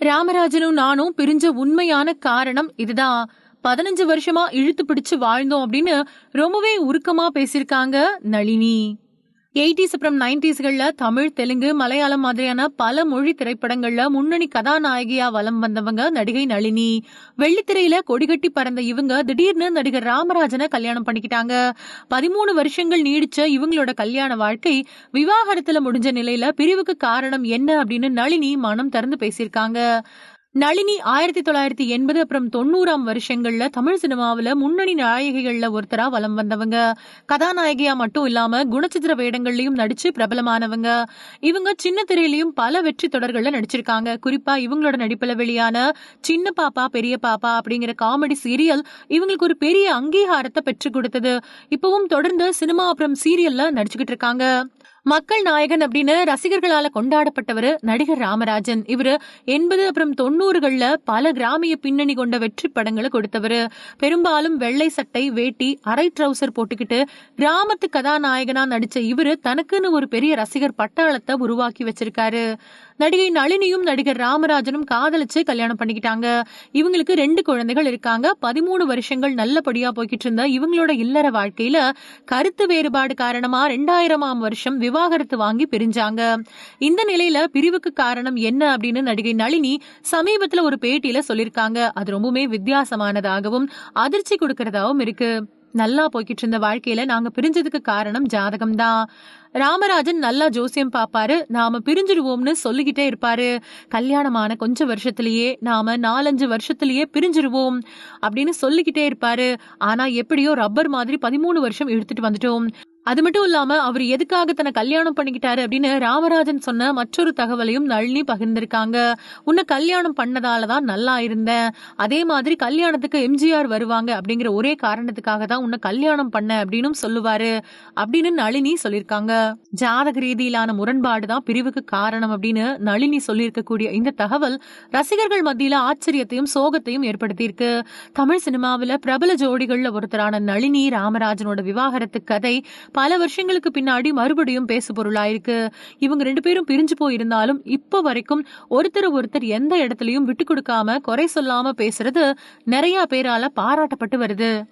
ராமராஜனும் நானும் பிரிஞ்ச உண்மையான காரணம் இதுதான். பதினஞ்சு வருஷமா இழுத்து பிடிச்சு வாழ்ந்தோம் அப்படின்னு ரொம்பவே உருக்கமா பேசியிருக்காங்க நளினி. எயிட்டிஸ் அப்புறம் நைன்டிஸ்கள்ல தமிழ் தெலுங்கு மலையாளம் மாதிரியான பல மொழி திரைப்படங்கள்ல முன்னணி கதாநாயகியா வலம் வந்தவங்க நடிகை நளினி. வெள்ளித்திரையில கொடிகட்டி பறந்த இவங்க திடீர்னு நடிகர் ராமராஜனை கல்யாணம் பண்ணிக்கிட்டாங்க. பதிமூணு வருஷங்கள் நீடிச்ச இவங்களோட கல்யாண வாழ்க்கை விவாகரத்துல முடிஞ்ச நிலையில பிரிவுக்கு காரணம் என்ன அப்படின்னு நளினி மனம் திறந்து பேசியிருக்காங்க. நளினி ஆயிரத்தி தொள்ளாயிரத்தி எண்பது அப்புறம் தொண்ணூறாம் வருஷங்கள்ல தமிழ் சினிமாவுல முன்னணி நாயகிகள்ல ஒருத்தரா வலம் வந்தவங்க. கதாநாயகியா மட்டும் இல்லாம குணச்சித்திர வேடங்கள்லயும் நடிச்சு பிரபலமானவங்க. இவங்க சின்ன திரையிலையும் பல வெற்றி தொடர்கள்ல நடிச்சிருக்காங்க. குறிப்பா இவங்களோட நடிப்புல வெளியான சின்ன பாப்பா பெரிய பாப்பா அப்படிங்கிற காமெடி சீரியல் இவங்களுக்கு ஒரு பெரிய அங்கீகாரத்தை பெற்று கொடுத்தது. இப்பவும் தொடர்ந்து சினிமா அப்புறம் சீரியல்ல நடிச்சுக்கிட்டு இருக்காங்க. மக்கள் நாயகன் அப்படின்னு ரசிகர்களால கொண்டாடப்பட்டவர் நடிகர் ராமராஜன். இவரு எண்பது அப்புறம் தொண்ணூறுகள்ல பல கிராமிய பின்னணி கொண்ட வெற்றி படங்களை கொடுத்தவர். பெரும்பாலும் வெள்ளை சட்டை வேட்டி அரை ட்ரௌசர் போட்டுக்கிட்டு கிராமத்து கதாநாயகனா நடிச்ச இவரு தனக்குன்னு ஒரு பெரிய ரசிகர் பட்டாளத்தை உருவாக்கி வச்சிருக்காரு. நடிகை நளினியும் நடிகர் ராமராஜனும் காதலிச்சு கல்யாணம் பண்ணிக்கிட்டாங்க. இவங்களுக்கு ரெண்டு குழந்தைகள் இருக்காங்க. பதிமூணு வருஷங்கள் நல்லபடியா போய்கிட்டு இருந்த இவங்களோட இல்லற வாழ்க்கையில கருத்து வேறுபாடு காரணமா ரெண்டாயிரமாம் வருஷம் விவாகரத்து வாங்கி பிரிஞ்சாங்க. இந்த நிலையில பிரிவுக்கு காரணம் என்ன அப்படின்னு நடிகை நளினி சமீபத்துல ஒரு பேட்டியில சொல்லிருக்காங்க அது ரொம்பவுமே வித்தியாசமானதாகவும் அதிர்ச்சி கொடுக்கறதாவும் இருக்கு. நல்லா போய்கிட்டு இருந்த வாழ்க்கையில நாங்க பிரிஞ்சதுக்கு காரணம் ஜாதகம் தான் ராமராஜன் நல்லா ஜோசியம் பாப்பாரு நாம பிரிஞ்சிருவோம்னு சொல்லிக்கிட்டே இருப்பாரு. கல்யாணமான கொஞ்ச வருஷத்திலேயே நாம நாலஞ்சு வருஷத்திலேயே பிரிஞ்சிருவோம் அப்படின்னு சொல்லிக்கிட்டே இருப்பாரு. ஆனா எப்படியோ ரப்பர் மாதிரி பதிமூணு வருஷம் இழுத்துட்டு வந்துட்டோம். அது மட்டும் இல்லாம அவர் எதுக்காக தன்னை கல்யாணம் பண்ணிக்கிட்டாரு அப்படின்னு ராமராஜன் சொன்ன மற்றொரு தகவலையும் நளினி பகிர்ந்திருக்காங்க. உன்னை கல்யாணம் பண்ணதாலதான் நல்லா இருந்தேன். அதே மாதிரி கல்யாணத்துக்கு எம்ஜிஆர் வருவாங்க அப்படிங்கிற ஒரே காரணத்துக்காக தான் உன்னை கல்யாணம் பண்ண அப்படின்னு சொல்லுவாரு அப்படின்னு நளினி சொல்லியிருக்காங்க. ஜாதக ரீதியிலான முரண்பாடு தான் பிரிவுக்கு காரணம் அப்படின்னு நளினி சொல்லியிருக்கக்கூடிய இந்த தகவல் ரசிகர்கள் மத்தியில ஆச்சரியத்தையும் சோகத்தையும் ஏற்படுத்தியிருக்கு. தமிழ் சினிமாவில் பிரபல ஜோடிகள்ல ஒருத்தரான நளினி ராமராஜனோட விவாகரத்து கதை பல வருஷங்களுக்கு பின்னாடி மறுபடியும் பேசு பொருளாயிருக்கு. இவங்க ரெண்டு பேரும் பிரிஞ்சு போயிருந்தாலும் இப்போ வரைக்கும் ஒருத்தர் ஒருத்தர் எந்த இடத்துலயும் விட்டு கொடுக்காம குறை சொல்லாம பேசுறது நிறைய பேரால பாராட்டப்பட்டு வருது.